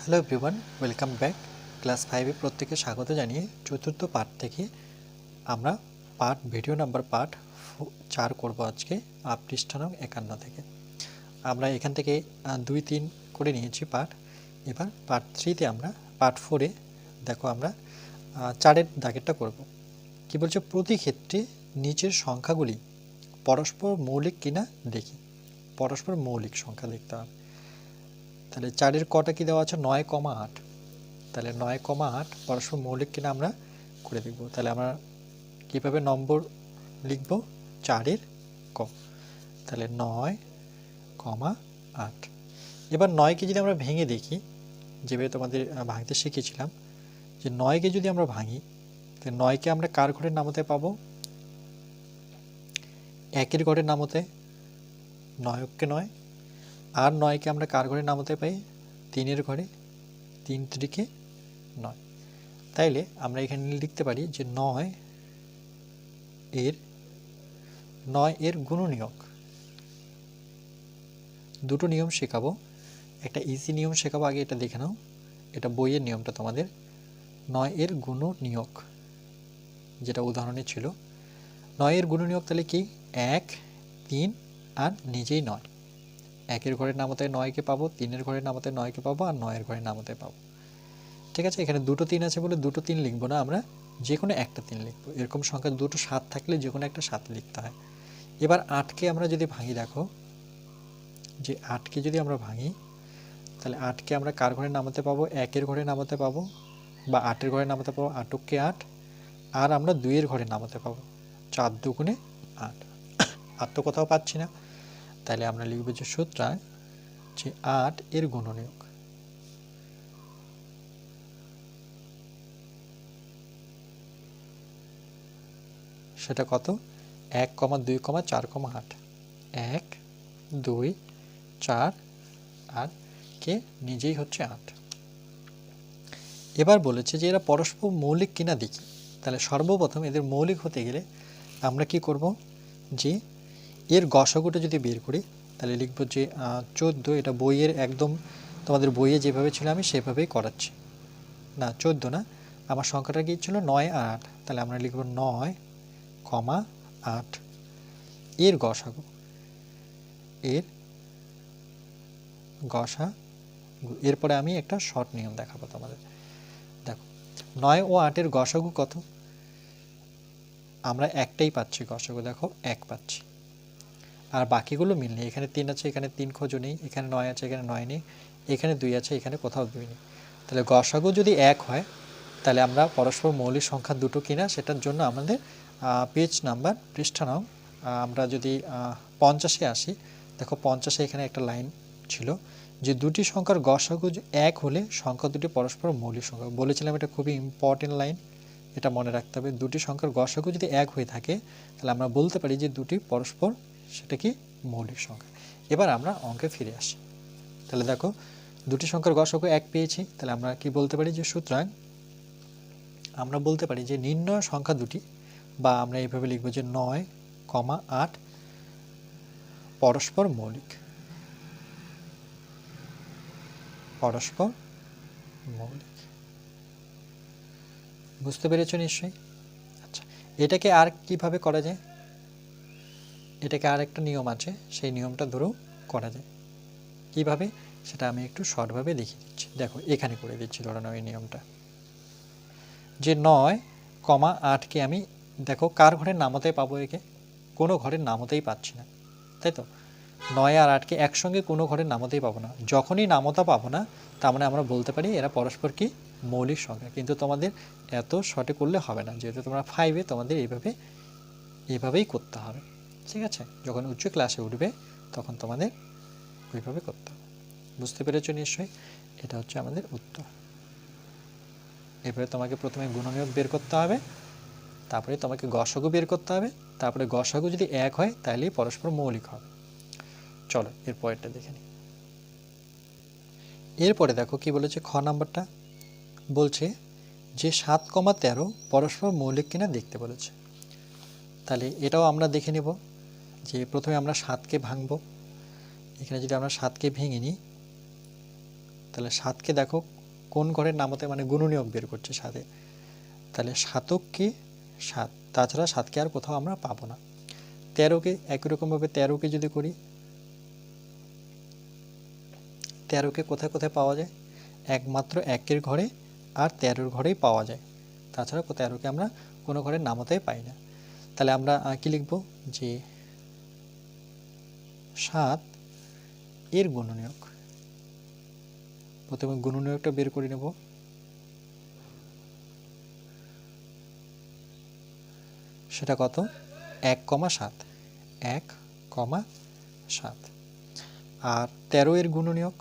Hello everyone welcome back class ফাইভে প্রত্যেকে স্বাগত জানিয়ে চতুর্থ পাঠ থেকে আমরা পাঠ ভিডিও নাম্বার ফো- চার করব আজকে পৃষ্ঠা একান্ন থেকে। আমরা এখান থেকে দুই, তিন করে নিয়েছি পাঠ এবার পার্ট থ্রিতে আমরা পার্ট ফোরে দেখো আমরা চারের দাগেরটা করব। কি বলছে? প্রতি ক্ষেত্রে নিচের সংখ্যাগুলি পরস্পর মৌলিক কিনা দেখি। পরস্পর মৌলিক সংখ্যা দেখতে হবে। তাহলে চারের কটা কি দেওয়া আছে? নয় কমা আট। তাহলে নয় কমা আট, পরস্পর মৌলিক কিনা আমরা করে দেখব। তাহলে আমরা কীভাবে নম্বর লিখব? চারের ক তাহলে নয় কমা আট। এবার নয়কে যদি আমরা ভেঙে দেখি যেভাবে তোমাদের ভাঙতে শিখেছিলাম, যে নয়কে যদি আমরা ভাঙি, তাহলে নয়কে আমরা কার ঘরের নামতে পাবো? একের ঘরের নামতে নয়ককে নয় আর নয়কে আমরা কার ঘরে নামাতে পাই তিনের ঘরে। তিন ত্রিকে নয়। তাইলে আমরা এখানে লিখতে পারি যে নয় এর নয় এর গুণনীয়ক। দুটো নিয়ম শেখাবো। একটা ইজি নিয়ম শেখাবো, আগে এটা দেখে নাও। এটা বইয়ের নিয়মটা তোমাদের। নয় এর গুণ গুণনীয়ক, যেটা উদাহরণে ছিল। নয়ের গুণনীয়ক তাহলে কি? এক, তিন আর নিজেই নয়। একের ঘরের নামতে নয়কে পাবো, তিনের ঘরের নামতে নয়কে পাবো আর নয়ের ঘরের নামতে পাবো। ঠিক আছে? এখানে দুটো তিন আছে বলে দুটো তিন লিখব না আমরা? যে কোনো একটা তিন লিখব। এরকম সংখ্যা দুটো সাত থাকলে যে কোনো একটা সাত লিখতে হয়। এবার আটকে আমরা যদি ভাঙি, দেখো, যে আটকে যদি আমরা ভাঙি, তাহলে আটকে আমরা কার ঘরে নামাতে পাবো? একের ঘরে নামাতে পাবো বা আটের ঘরে নামাতে পাবো আটককে আট আর আমরা দুইয়ের ঘরে নামাতে পাবো। চার দুগুণে আট। আর তো কোথাও পাচ্ছি না। তাহলে আমরা লিখব যে সুতরাং যে আট এর গুণনীয়ক। সেটা কত? এক কমা দুই কমা চার কমা আট। এক, দুই, চার আর কে? নিজেই হচ্ছে আট। এবার বলেছে যে এরা পরস্পর মৌলিক কিনা দেখি। তাহলে সর্বপ্রথম এদের মৌলিক হতে গেলে আমরা কি করব? যে এর গসাগুটা যদি বের করি, তাহলে লিখব যে চোদ্দ এটা বইয়ের একদম তোমাদের বইয়ে যেভাবে ছিল আমি সেভাবেই করাচ্ছি। না, চোদ্দ না, আমার সংখ্যাটা কি ছিল? নয় আট। তাহলে আমরা লিখব নয় কমা আট। এর গসাগু, এর গসা, এরপরে আমি একটা শর্ট নিয়ম দেখাবো তোমাদের। দেখো, নয় ও আটের গসাগু কত? আমরা একটাই পাচ্ছি গসাগু, দেখো, এক পাচ্ছি। আর বাকিগুলো মিল নেই। এখানে তিন আছে, এখানে তিন খোঁজও নেই, এখানে নয় আছে, এখানে নয় নেই, এখানে দুই আছে, এখানে কোথাও দুই নেই। তাহলে গসাগু যদি এক হয়, তাহলে আমরা পরস্পর মৌলিক সংখ্যা দুটো কিনা, সেটার জন্য আমাদের পেজ নাম্বার পৃষ্ঠা নাম আমরা যদি পঞ্চাশে আসি, দেখো পঞ্চাশে এখানে একটা লাইন ছিল যে দুটি সংখ্যার গসাগু এক হলে সংখ্যা দুটি পরস্পর মৌলিক সংখ্যা। বলেছিলাম এটা খুবই ইম্পর্টেন্ট লাইন এটা মনে রাখতে হবে। দুটি সংখ্যার গসাগু যদি এক হয়ে থাকে, তাহলে আমরা বলতে পারি যে দুটি পরস্পর সেটা কি? মৌলিক সংখ্যা। এবার আমরা অঙ্কে ফিরে আসি। তাহলে দেখো, দুটি সংখ্যার গসাগু এক পেয়েছি। তাহলে আমরা কি বলতে পারি যে সুতরাং আমরা বলতে পারি যে নির্ণয় সংখ্যা দুটি বা আমরা এইভাবে লিখব যে নয়, কমা আট পরস্পর মৌলিক। পরস্পর মৌলিক। বুঝতে পেরেছ নিশ্চয়ই? আচ্ছা এটাকে আর কীভাবে করা যায়? এটাকে আর একটা নিয়ম আছে, সেই নিয়মটা ধরেও করা যায়। কীভাবে? সেটা আমি একটু শর্টভাবে দেখিয়ে দিচ্ছি। দেখো, এখানে করে দিচ্ছি, ধরে নাও এই নিয়মটা। যে নয় কমা আটকে আমি, দেখো কার ঘরে নামাতে পাবো একে? কোনো ঘরের নামতেই পাচ্ছি না, তাই তো? নয় আর আটকে একসঙ্গে কোনো ঘরে নামাতেই পাবো না। যখনই নামতা পাবো না, তার মানে আমরা বলতে পারি এরা পরস্পর কি? মৌলিক সংখ্যা। কিন্তু তোমাদের এত শর্টে করলে হবে না। যেহেতু তোমরা ফাইভে তোমাদের এইভাবে এভাবেই করতে হবে। ঠিক আছে? যখন উচ্চ ক্লাসে উঠবে, তখন তোমাদের ওইভাবে করতে হবে। বুঝতে পেরেছ নিশ্চয়ই? এটা হচ্ছে আমাদের উত্তর। এরপরে তোমাকে প্রথমে গুণনীয়ক বের করতে হবে, তারপরে তোমাকে গসাগু বের করতে হবে, তারপরে গসাগু যদি এক হয় তাহলেই পরস্পর মৌলিক হবে। চলো, এর পরেরটা দেখে নিই। এরপরে দেখো কি বলেছে খ নাম্বারটা? বলছে, যে সাত কমা তেরো পরস্পর মৌলিক কিনা দেখতে বলেছে। তাহলে এটাও আমরা দেখে নেব। যে প্রথমে আমরা সাতকে ভাঙবো। এখানে যদি আমরা সাতকে ভেঙে নিই, তাহলে সাতকে দেখো কোন ঘরের নামতে মানে গুণনীয়ক বের করছে সাতে। তাহলে সাতককে সাত, তাছাড়া সাতকে আর কোথাও আমরা পাবো না। তেরোকে একই রকমভাবে তেরোকে যদি করি, তেরোকে কোথায় কোথায় পাওয়া যায়? একমাত্র একের ঘরে আর তেরোর ঘরেই পাওয়া যায়। তাছাড়া তেরোকে আমরা কোনো ঘরের নামতেই পাই না। তাহলে আমরা কি লিখব? যে সাত, এর গুণনীয়ক। প্রথমে গুণনীয়কটা বের করে নেব। সেটা কত? এক কমা সাত। এক কমা সাত। আর তেরো এর গুণনীয়ক?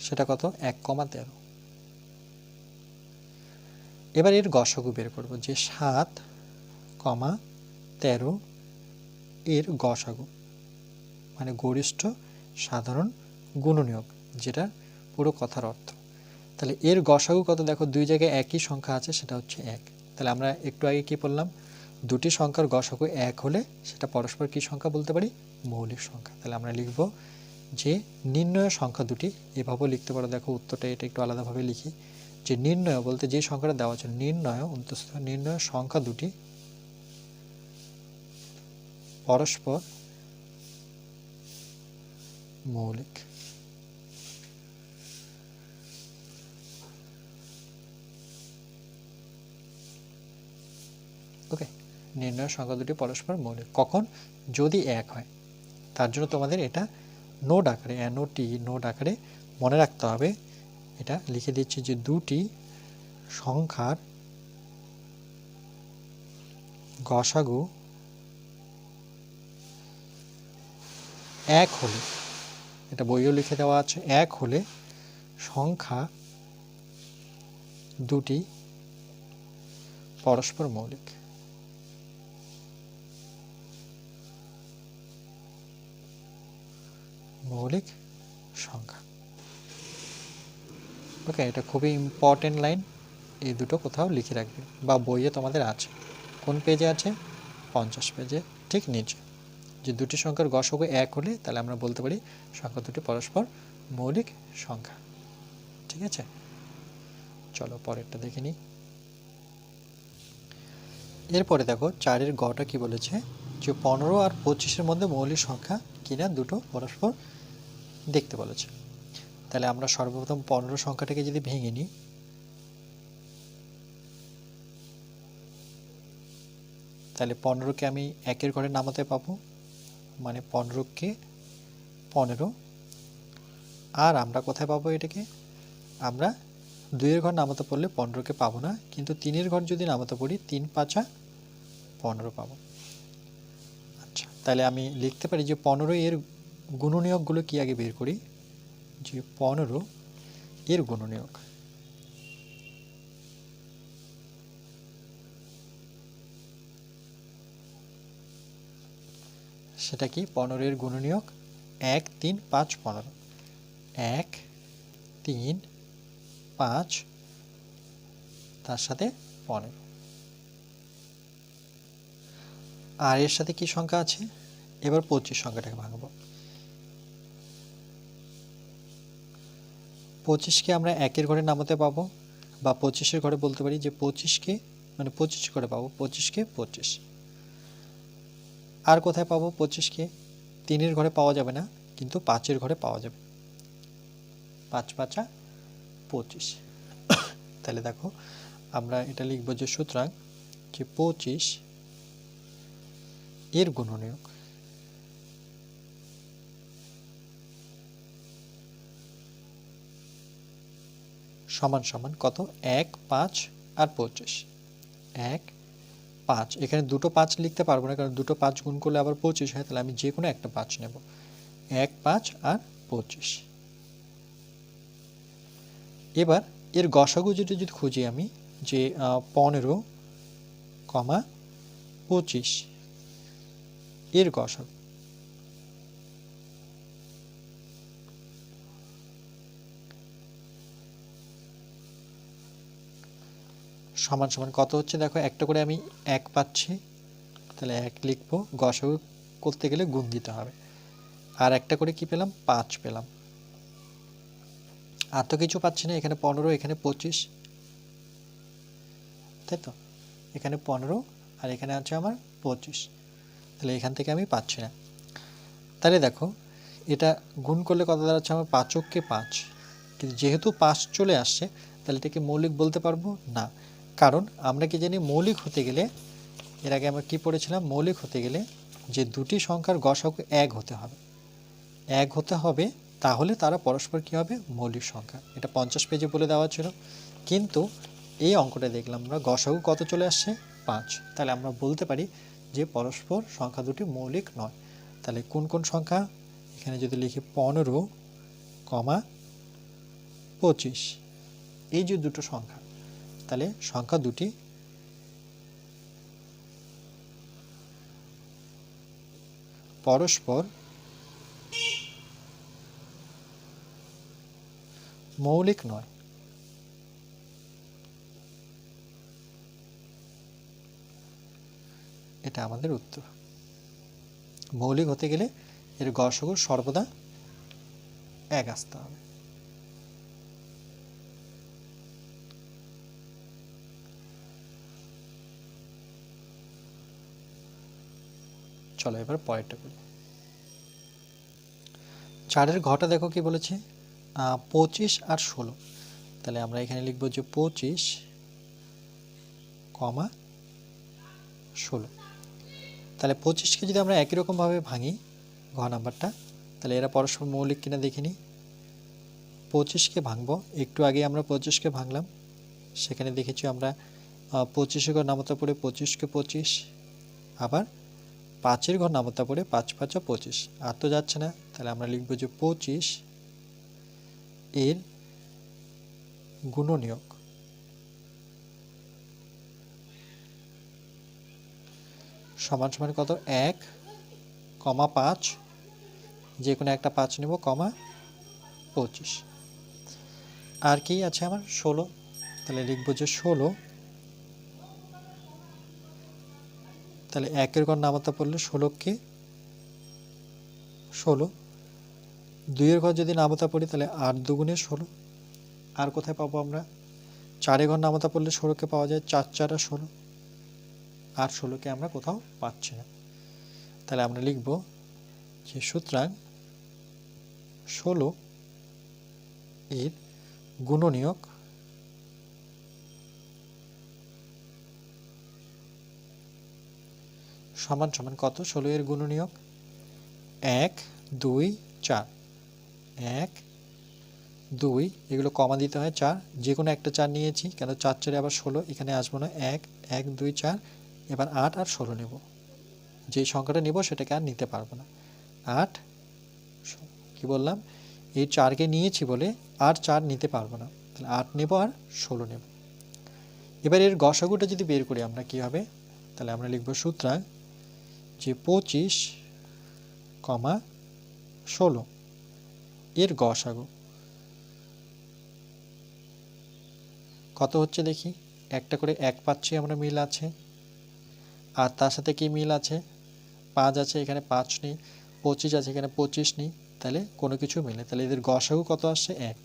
সেটা কত? এক কমা তেরো। এবার এর গসগু বের করব, যে সাত কমা তেরো এর গসাগু। মানে গরিষ্ঠ সাধারণ গুণনীয়ক, যেটা পুরো কথার অর্থ। তাহলে এর গসাগু কত? দেখো দুই জায়গায় একই সংখ্যা আছে, সেটা হচ্ছে এক। তাহলে আমরা একটু আগে কি বললাম? দুটি সংখ্যার গসাগু এক হলে সেটা পরস্পর কি সংখ্যা বলতে পারি? মৌলিক সংখ্যা। তাহলে আমরা লিখব যে নির্ণয় সংখ্যা দুটি, এভাবেও লিখতে পারো। দেখো উত্তরটা এটা একটু আলাদাভাবে লিখি। যে নির্ণয় বলতে যে সংখ্যাটা দেওয়া আছে, নির্ণয়, অন্তস্থ নির্ণয়, সংখ্যা দুটি, পরস্পর মৌলিক। ওকে নির্ণয়, সংখ্যা দুটি, পরস্পর মৌলিক। কখন? যদি এক হয়। তার জন্য তোমাদের এটা নোট আকারে এনওটি নোট আকারে মনে রাখতে হবে। এটা লিখে দিচ্ছি যে দুটি সংখ্যার গসাগু এক হলে, এটা বইও লিখে দেওয়া আছে, এক হলে সংখ্যা দুটি পরস্পর মৌলিক। মৌলিক সংখ্যা। ওকে এটা খুবই ইম্পর্টেন্ট লাইন এই দুটো কোথাও লিখে রাখবে। বা বইয়ে তোমাদের আছে। কোন পেজে আছে? পঞ্চাশ পেজে ঠিক নিচে। যে দুটি সংখ্যার গসগু এক হলে, তাহলে আমরা বলতে পারি সংখ্যা দুটি পরস্পর মৌলিক সংখ্যা। ঠিক আছে? চলো পরেরটা দেখে নিই। এরপরে দেখো, চারের গটা কি বলেছে? যে পনেরো আর পঁচিশের মধ্যে মৌলিক সংখ্যা কিনা দুটো পরস্পর দেখতে বলেছে। তাহলে আমরা সর্বপ্রথম পনেরো সংখ্যাটাকে যদি ভেঙে নিই, তাহলে পনেরোকে আমি একের ঘরে নামাতে পাবো মানে পনেরোকে পনেরো। আর আমরা কোথায় পাবো এটাকে? আমরা দুইয়ের ঘর নামাতে পড়লে পনেরোকে পাবো না, কিন্তু তিনের ঘর যদি নামাতে পড়ি, তিন পাঁচা পনেরো পাবো। আচ্ছা তাহলে আমি লিখতে পারি যে পনেরো এর গুণনীয়কগুলো কি আগে বের করি? যে পনেরো, এর গুণনীয়ক। সেটা কি? পনেরো এর গুণনীয়ক? এক, তিন, পাঁচ, পনেরো। এক, তিন, পাঁচ, তার সাথে পনেরো। আর এর সাথে কি সংখ্যা আছে? এবার পঁচিশ সংখ্যাটাকে ভাঙবো। পঁচিশকে আমরা একের ঘরে নামাতে পাবো বা পঁচিশের ঘরে বলতে পারি যে পঁচিশকে মানে পঁচিশ করে পাবো, পঁচিশকে পঁচিশ। আর কোথায় পাবো পঁচিশকে? তিনের ঘরে পাওয়া যাবে না, কিন্তু পাঁচের ঘরে পাওয়া যাবে। পাঁচ পাঁচা পঁচিশ। তাহলে দেখো, আমরা এটা লিখব যে সুতরাং যে পঁচিশ এর গুণনীয়ক। সমান সমান কত? এক, পাঁচ আর পঁচিশ। এক, পাঁচ। এখানে দুটো পাঁচ লিখতে পারব না, কারণ দুটো পাঁচ গুণ করলে আবার পঁচিশ হয়, তাহলে আমি যে কোনো একটা পাঁচ নেব। এক, পাঁচ আর পঁচিশ। এবার এর গসাগু যদি যদি খুঁজি আমি, যে পনেরো, কমা পঁচিশ, এর গসাগু সমান সমান কত হচ্ছে? দেখো, একটা করে আমি এক পাচ্ছি। তাহলে এক লিখব। গসাগু করতে গেলে গুণ দিতে হবে। আর একটা করে কি পেলাম? পাঁচ পেলাম। আর তো কিছু পাচ্ছি না। এখানে পনেরো, এখানে পঁচিশ। তাই তো? এখানে পনেরো আর এখানে আছে আমার পঁচিশ। তাহলে এখান থেকে আমি পাচ্ছি না। তাহলে দেখো, এটা গুণ করলে কত দাঁড়াচ্ছে? আমার পাঁচককে পাঁচ। কিন্তু যেহেতু পাঁচ চলে আসছে, তাহলে এটাকে মৌলিক বলতে পারব? না। কারণ আমরা কি জানি মৌলিক হতে গেলে, এর আগে আমরা কি পড়েছিলাম? মৌলিক হতে গেলে যে দুটি সংখ্যার গসাগু এক হতে হবে। এক হতে হবে, তাহলে তারা পরস্পর কি হবে? মৌলিক সংখ্যা। এটা পঞ্চাশ পেজে বলে দেওয়া ছিল। কিন্তু এই অঙ্কটা দেখলাম আমরা গসাগু কত চলে আসছে? পাঁচ। তাহলে আমরা বলতে পারি যে পরস্পর সংখ্যা দুটি মৌলিক নয়। তাহলে কোন কোন সংখ্যা? এখানে যদি লিখি পনেরো, কমা পঁচিশ। এই যে দুটো সংখ্যা তাহলে সংখ্যা দুটি। পরস্পর মৌলিক নয়। এটা আমাদের উত্তর। মৌলিক হতে গেলে এর গসগু সর্বদা এক আসতে হবে। চলো এবার পরেরটা করি চারের ঘটা দেখো কি বলেছে? পঁচিশ আর ষোলো। তাহলে আমরা এখানে লিখব যে পঁচিশ কমা ষোলো। তাহলে পঁচিশকে যদি আমরা একই রকমভাবে ভাঙি ঘ নাম্বারটা, তাহলে এরা পরস্পর মৌলিক কিনা দেখে নিই পঁচিশকে ভাঙবো। একটু আগে আমরা পঁচিশকে ভাঙলাম। সেখানে দেখেছি আমরা পঁচিশে ঘর নামতা পড়ে পঁচিশকে পঁচিশ, আবার পাঁচের ঘর নামতা পড়ে পাঁচ, পাঁচা, পঁচিশ। আর তো যাচ্ছে না। তাহলে আমরা লিখব যে পঁচিশ এর গুণনীয়ক। সমান সমান কত? এক, কমা পাঁচ। যে কোনো একটা পাঁচ নেব, কমা পঁচিশ। আর কি আছে আমার? ষোলো। তাহলে লিখব যে ষোলো তাহলে একের ঘর নামাতে পড়লে ষোলোকে ষোলো। দুইয়ের ঘর যদি নামতা পড়ি তাহলে আট দুগুণে ষোলো। আর কোথায় পাবো আমরা? চারে ঘর নামতা পড়লে ষোলোকে পাওয়া যায়? চার চারা ষোলো। আর ষোলোকে আমরা কোথাও পাচ্ছি না। তাহলে আমরা লিখব যে সুতরাং ষোলো এর গুণনীয়ক সমান সমান কত? ষোলো এর গুণনীয়ক এক, দুই, চার। এক, দুই, এগুলো কমা দিতে হয় চার। যে কোনো একটা চার নিয়েছি, কেন চার চারে আবার ষোলো? এখানে আসব না। এক এক, দুই, চার, এবার আট আর ষোলো নেব। যে সংখ্যাটা নেব সেটাকে আর নিতে পারব না। আট, কি বললাম? এই চারকে নিয়েছি বলে আর চার নিতে পারব না। তাহলে আট নেব আর ষোলো নেব। এবার এর গসাগুটা যদি বের করি আমরা, কি হবে? তাহলে আমরা লিখব সুতরাং যে পঁচিশ কমা ষোলো। এর গসাগু কত হচ্ছে দেখি? একটা করে এক পাচ্ছি আমরা মিল আছে। আর তার সাথে কি মিল আছে? পাঁচ আছে, এখানে পাঁচ নেই। পঁচিশ আছে, এখানে পঁচিশ নেই। তাহলে কোনো কিছু মিলে তাহলে এদের গসাগু কত আসছে? এক।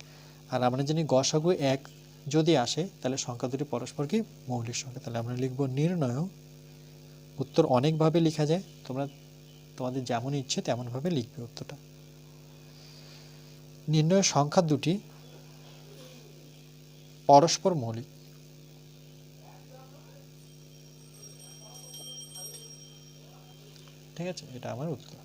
আর আমরা জানি গসাগু এক যদি আসে, তাহলে সংখ্যা দুটি পরস্পর কি মৌলিক সংখ্যা। তাহলে আমরা লিখব নির্ণয় উত্তর অনেকভাবে লেখা যায়, তোমরা তোমাদের যেমন ইচ্ছে তেমনভাবে লিখবে উত্তরটা। নির্ণয় সংখ্যা দুটি, পরস্পর মৌলিক। ঠিক আছে, এটা আমার উত্তর।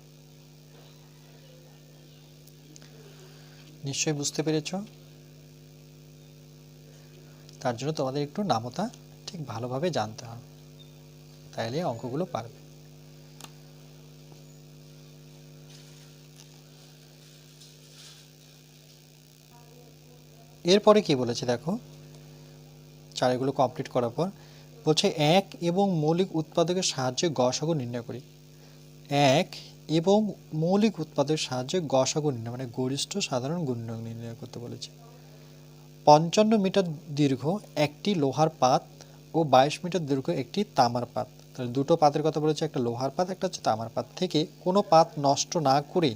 নিশ্চয়ই বুঝতে পেরেছ? তার জন্য তোমাদের একটু নামতা ঠিক ভালোভাবে জানতে হবে। তাইলে অঙ্কগুলো পারবে। এরপরে কি বলেছে দেখো? চারগুলো কমপ্লিট করার পর বলছে, এক এবং মৌলিক উৎপাদকের সাহায্যে গসাগু নির্ণয় করি। এক এবং মৌলিক উৎপাদকের সাহায্যে গসাগু নির্ণয় মানে গরিষ্ঠ সাধারণ গুণনীয়ক নির্ণয় করতে বলেছে। পঞ্চান্ন মিটার দীর্ঘ একটি লোহার পাত ও বাইশ মিটার দীর্ঘ একটি তামার পাত। তাহলে দুটো পাতের কথা বলেছে, একটা লোহার পাত, একটা হচ্ছে তামার পাত। থেকে কোনো পাত নষ্ট না করে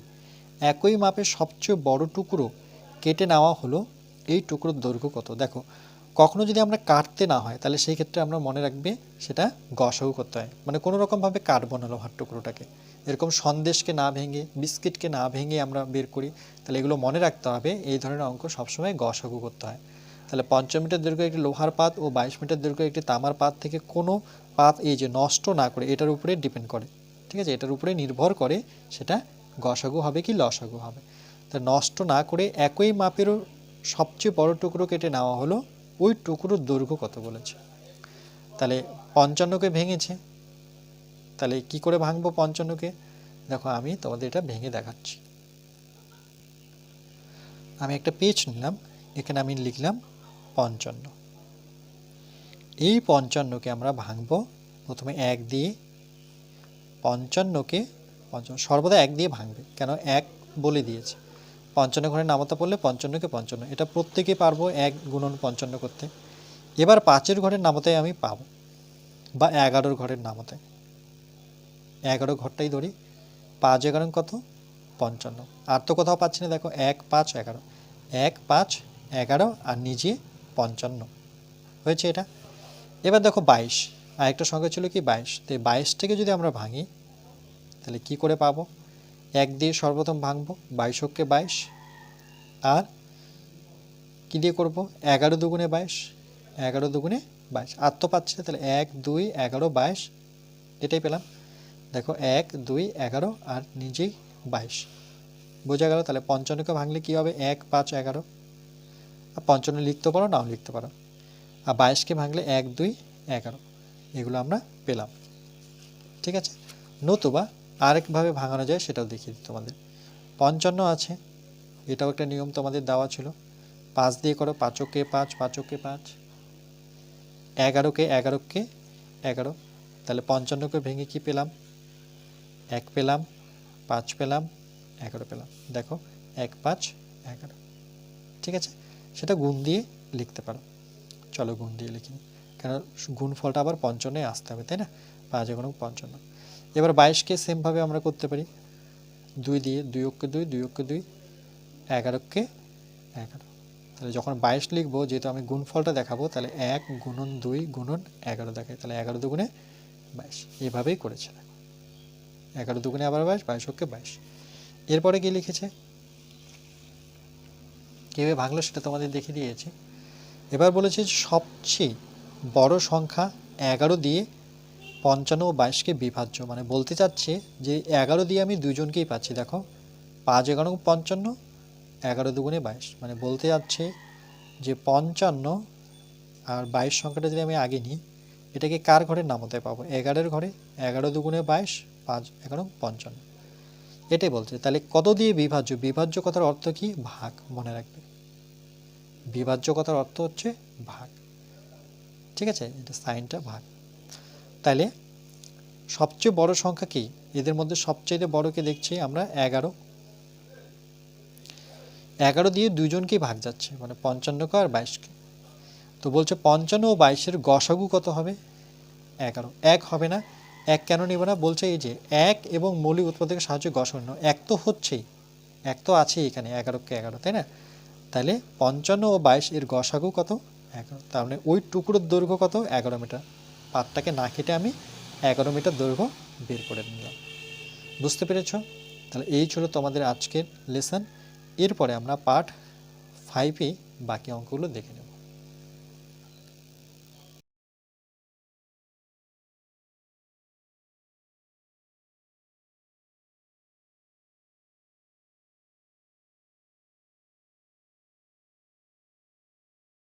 একই মাপের সবচেয়ে বড় টুকরো কেটে নেওয়া হলো এই টুকরোর দৈর্ঘ্য কত? দেখো, কখনো যদি আমরা কাটতে না হয়, তাহলে সেই ক্ষেত্রে আমরা মনে রাখবে সেটা গসাগু করতে হয়। মানে কোনো রকমভাবে কাটবো না লোহার টুকরোটাকে। এরকম সন্দেশকে না ভেঙে, বিস্কিটকে না ভেঙে আমরা বের করি, তাহলে এগুলো মনে রাখতে হবে, এই ধরনের অঙ্ক সবসময় গসাগু করতে হয়। তাহলে পঞ্চাশ মিটার দৈর্ঘ্য একটি লোহার পাত ও বাইশ মিটার দৈর্ঘ্য একটি তামার পাত থেকে কোনো পাত এই যে নষ্ট না করে, এটার উপরে ডিপেন্ড করে, ঠিক আছে? এটার উপরে নির্ভর করে সেটা গসাগু হবে কি লসাগু হবে। তা নষ্ট না করে একই মাপেরও সবচেয়ে বড় টুকরো কেটে নেওয়া হলো ওই টুকরোর দৈর্ঘ্য কত বলেছে। তাহলে পঞ্চান্নকে ভেঙেছে। তাহলে কি করে ভাঙবো পঞ্চান্নকে? দেখো, আমি তোমাদের এটা ভেঙে দেখাচ্ছি। আমি একটা পেজ নিলাম, এখানে আমি লিখলাম পঞ্চান্ন। এই পঞ্চান্নকে আমরা ভাঙবো। প্রথমে এক দিয়ে পঞ্চান্নকে পঞ্চান্ন, সর্বদা এক দিয়ে ভাঙবে, কেন এক বলে দিয়েছে। পঞ্চান্ন ঘরের নামতা পড়লে পঞ্চান্নকে পঞ্চান্ন, এটা প্রত্যেকে পারব এক গুণন পঞ্চান্ন করতে। এবার পাঁচের ঘরের নামতায় আমি পাবো, বা এগারোর ঘরের নামতায়। এগারো ঘরটাই ধরি, পাঁচ এগারো কত? পঞ্চান্ন। আর তো কোথাও পাচ্ছি না, দেখো এক, পাঁচ, এগারো। এক, পাঁচ, এগারো, আর নিজে পঞ্চান্ন। হয়েছে এটা? এবার দেখো বাইশ। আর একটা সংখ্যা ছিল কি বাইশ? তো এই থেকে যদি আমরা ভাঙি, তাহলে কি করে পাবো? এক দিয়ে সর্বপ্রথম ভাঙবো, বাইশ হোককে বাইশ। আর কী দিয়ে করব? এগারো দুগুণে বাইশ, এগারো দুগুণে বাইশ। আর তো পাচ্ছি তাহলে এক, দুই, এগারো, বাইশ। এটাই পেলাম। দেখো এক, দুই, এগারো, আর নিজেই বাইশ। বোঝা গেল? তাহলে পঞ্চান্নকে ভাঙলে কী হবে? এক, পাঁচ, এগারো। আর পঞ্চান্ন লিখতে পারো, নাও লিখতে পারো। আর বাইশকে ভাঙলে এক, দুই, এগারো। এগুলো আমরা পেলাম। ঠিক আছে? নতুবা আরেকভাবে ভাঙানো যায় সেটাও দেখিয়ে দিই তোমাদের। পঞ্চান্ন আছে। এটাও একটা নিয়ম তোমাদের দেওয়া ছিল। পাঁচ দিয়ে করো, পাঁচকে পাঁচ পাঁচকে পাঁচ। এগারোকে এগারোকে এগারো। তাহলে পঞ্চান্নকে ভেঙে কি পেলাম? এক পেলাম, পাঁচ পেলাম, এগারো পেলাম। দেখো, এক, পাঁচ, এগারো। ঠিক আছে? সেটা গুণ দিয়ে লিখতে পারো। চলো গুণ দিয়ে লিখি। কেন গুণ ফলটা আবার পঞ্চান্নে আসতে হবে, তাই না? পাঁচ এগারো পঞ্চান্ন। এবার বাইশকে সেমভাবে আমরা করতে পারি। দুই দিয়ে দুই অক্ষে দুই দুই অক্ষে দুই এগারোকে এগারো। তাহলে যখন বাইশ লিখব, যেহেতু আমি গুণফলটা দেখাবো, তাহলে এক গুণন দুই গুণন এগারো দেখায় তাহলে এগারো দুগুণে বাইশ। এভাবেই করেছে। এগারো দুগুণে আবার বাইশ বাইশ অক্ষে বাইশ। এরপরে কি লিখেছে? কীভাবে ভাঙলো সেটা তোমাদের দেখিয়ে দিয়েছি। এবার বলেছে সবচেয়ে বড় সংখ্যা এগারো দিয়ে পঞ্চান্ন ও বাইশকে বিভাজ্য। মানে বলতে চাচ্ছে যে এগারো দিয়ে আমি দুজনকেই পাচ্ছি, দেখো। পাঁচ এগারো পঞ্চান্ন, এগারো দুগুণে বাইশ। মানে বলতে যাচ্ছে যে পঞ্চান্ন আর বাইশ সংখ্যাটা যদি আমি আগে নিই, এটাকে কার ঘরের নামতে পাবো? এগারোর ঘরে এগারো দুগুণে বাইশ, পাঁচ এগারো পঞ্চান্ন। এটাই বলছে। তাহলে কত দিয়ে বিভাজ্য? বিভাজ্য কথার অর্থ কি? ভাগ, মনে রাখবে। বিভাজ্য কথার অর্থ হচ্ছে ভাগ। ঠিক আছে? এটা সাইনটা ভাগ। তাহলে সবচেয়ে বড় সংখ্যা কি? এদের মধ্যে সবচেয়ে বড়কে দেখছি আমরা? এগারো। এগারো দিয়ে দুজনকেই ভাগ যাচ্ছে? মানে পঞ্চান্নকে আর বাইশকে তো বলছে পঞ্চান্ন ও বাইশের গসাগু কত হবে? এগারো। এক হবে না। এক কেন নেব না? বলছে এই যে এক এবং মৌলিক উৎপাদকের সাহায্যে গসান্ন এক তো হচ্ছেই। এক তো আছেই এখানে এগারোকে এগারো, তাই না? তাহলে পঞ্চান্ন ও বাইশ এর গসাগু কত? এগারো তার মানে ওই টুকরোর দৈর্ঘ্য কত? এগারো মিটার। পাতটাকে না কেটে আমি এগারো মিটার দৈর্ঘ্য বের করে নিলাম। বুঝতে পেরেছ? তাহলে এই ছিল তোমাদের আজকের লেসন এরপরে আমরা পার্ট ফাইভে বাকি অঙ্কগুলো দেখে নেব।